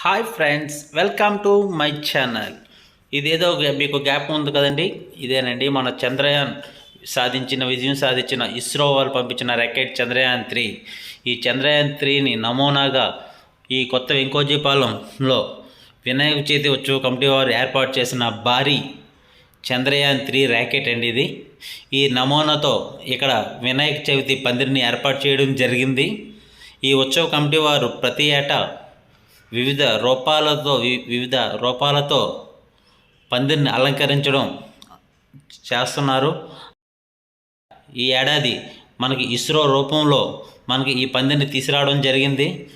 Hi friends welcome to my channel ఇదేదో మీకు gap ఉంది కదండి? ఇదేనండి మన చంద్రయాన్ సాధించిన విజయం సాధించిన ఇస్రో వాళ్ళు పంపించిన రాకెట్ చంద్రయాన్ త్రీ ఈ చంద్రయాన్ త్రీని నమూనాగా ఈ కొత్త వెంకోజీపాలెంలో వినాయక చవితి ఉత్సవ కమిటీ వారు ఏర్పాటు చేసిన భారీ చంద్రయాన్ త్రీ ర్యాకెట్ అండి ఇది. ఈ నమూనాతో ఇక్కడ వినాయక చవితి పందిరిని ఏర్పాటు చేయడం జరిగింది. ఈ ఉత్సవ కమిటీ వారు ప్రతి ఏటా వివిధ రూపాలతో వి- వివిధ రూపాలతో పందిరిని అలంకరించడం చేస్తున్నారు. ఈ ఏడాది మనకి ఇస్రో రూపంలో మనకి ఈ పందిరిని తీసుకురావడం జరిగింది.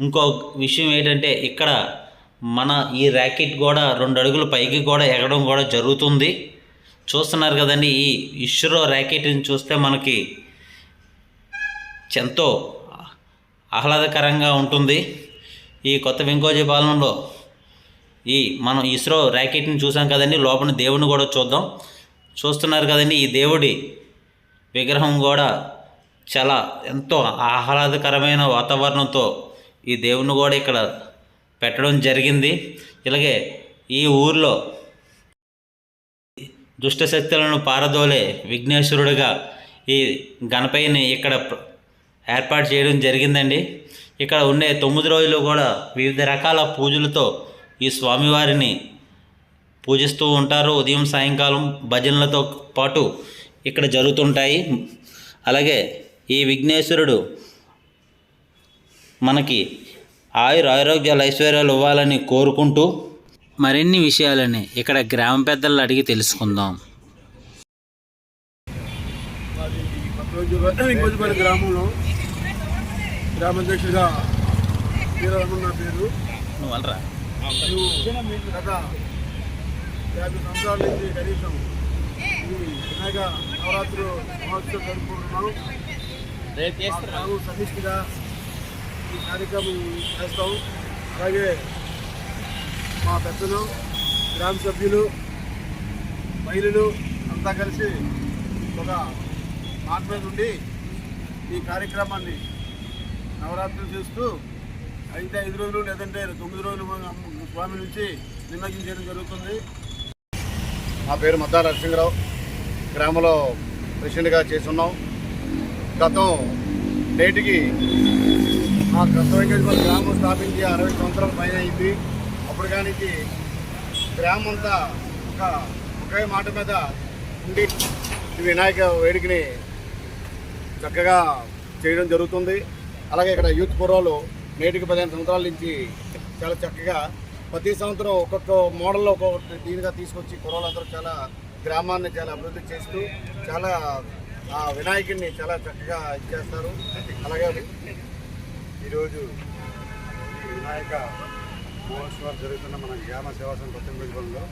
ఇంకో విషయం ఏంటంటే ఇక్కడ మన ఈ ర్యాకెట్ కూడా రెండు అడుగులు పైకి కూడా ఎగడం కూడా జరుగుతుంది. చూస్తున్నారు కదండి ఈ ఇస్రో ర్యాకెట్ని చూస్తే మనకి ఎంతో ఆహ్లాదకరంగా ఉంటుంది. ఈ కొత్త వెంకోజీ పాలనలో ఈ మనం ఇస్రో ర్యాకెట్ని చూసాం కదండి లోపల దేవుని కూడా చూద్దాం. చూస్తున్నారు కదండి ఈ దేవుడి విగ్రహం కూడా చాలా ఎంతో ఆహ్లాదకరమైన వాతావరణంతో ఈ దేవుని కూడా ఇక్కడ పెట్టడం జరిగింది. ఇలాగే ఈ ఊర్లో దుష్ట శక్తులను పారదోలే విఘ్నేశ్వరుడిగా ఈ గణపయ్యని ఇక్కడ ఏర్పాటు చేయడం జరిగిందండి. ఇక్కడ ఉండే తొమ్మిది రోజులు కూడా వివిధ రకాల పూజలతో ఈ స్వామివారిని పూజిస్తూ ఉంటారు. ఉదయం సాయంకాలం భజనలతో పాటు ఇక్కడ జరుగుతుంటాయి. అలాగే ఈ విఘ్నేశ్వరుడు మనకి ఆయుర ఆరోగ్యాలు ఐశ్వర్యాలు ఇవ్వాలని కోరుకుంటూ మరిన్ని విషయాలని ఇక్కడ గ్రామ పెద్దలను అడిగి తెలుసుకుందాం మాది ఇంకొంచెంపల్లి గ్రామంలో గ్రామాధ్యక్షుడిగా వీరరమణ నా పేరు గత యాభై సంవత్సరాల నుంచి కనీసం ఈ వినాయక నవరాత్రులు మహోత్సవం జరుపుకుంటున్నాం. సమిష్టిగా ఈ కార్యక్రమం చేస్తాం. అలాగే మా పెద్దలు గ్రామ సభ్యులు మహిళలు అంతా కలిసి ఒక మాట మీద ఉండి ఈ కార్యక్రమాన్ని నవరాత్రులు చేస్తూ అయితే ఐదు రోజులు లేదంటే తొమ్మిది రోజులు స్వామి నుంచి నిమజ్జించడం జరుగుతుంది. నా పేరు మద్దా నరసింహరావు. గ్రామంలో ప్రెసిడెంట్గా చేస్తున్నాం. గతం నేటికి మా కృష్ణ వెంకటేశ్వర గ్రామం స్థాపించి అరవై సంవత్సరాల పైన అయింది. అప్పుడు కానీ గ్రామం అంతా ఒక ఒకే మాట మీద ఉండి వినాయక వేడుకని చక్కగా చేయడం జరుగుతుంది. అలాగే ఇక్కడ యూత్ కుర్రాలు నేటికి పదిహేను సంవత్సరాల నుంచి చాలా చక్కగా ప్రతి సంవత్సరం ఒక్కొక్క మోడల్లో ఒక్కొక్క దీనిగా తీసుకొచ్చి కుర్రాళ్ళందరూ చాలా గ్రామాన్ని చాలా అభివృద్ధి చేస్తూ చాలా ఆ వినాయకుడిని చాలా చక్కగా ఇచ్చేస్తారు అలాగే ఈరోజు ఈ వినాయక మహోత్సవాలు జరుగుతున్న మన గ్రామ సేవా సంఘ కొత్త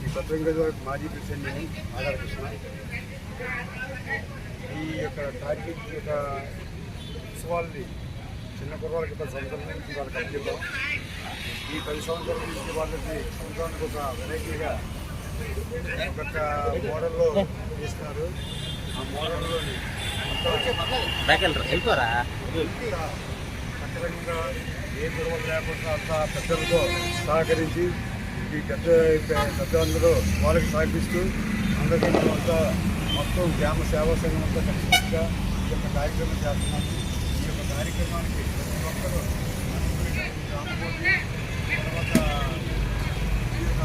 ఈ కొత్త వెంకటేశ్వర మాజీ ప్రెసిడెంట్ ఆధార కృష్ణ ఈ యొక్క టార్గెట్ యొక్క ఉత్సవాల్ని చిన్న కుర్రాలకి పది సంవత్సరాల నుంచి వాళ్ళకి అప్పచెప్పాం ఈ పది సంవత్సరాల నుంచి వాళ్ళకి సంవత్సరానికి ఒక వెరైటీగా ఒక్కొక్క మోడల్లో చేస్తున్నారు. ఆ మోడల్లోని చక్కగా ఏ గొడవలు లేకుండా అంతా పెద్దలతో సహకరించి ఈ పెద్ద పెద్దలందరూ వాళ్ళకి సహకరిస్తూ అందరికీ అంతా మొత్తం గ్రామ సేవా సంఘం అంతా కలిసినట్టుగా ఈ యొక్క కార్యక్రమం చేస్తున్నాము ఈ యొక్క కార్యక్రమానికి ప్రతి ఒక్కరూ అనుకునే గ్రామ బోర్డు తర్వాత ఈ యొక్క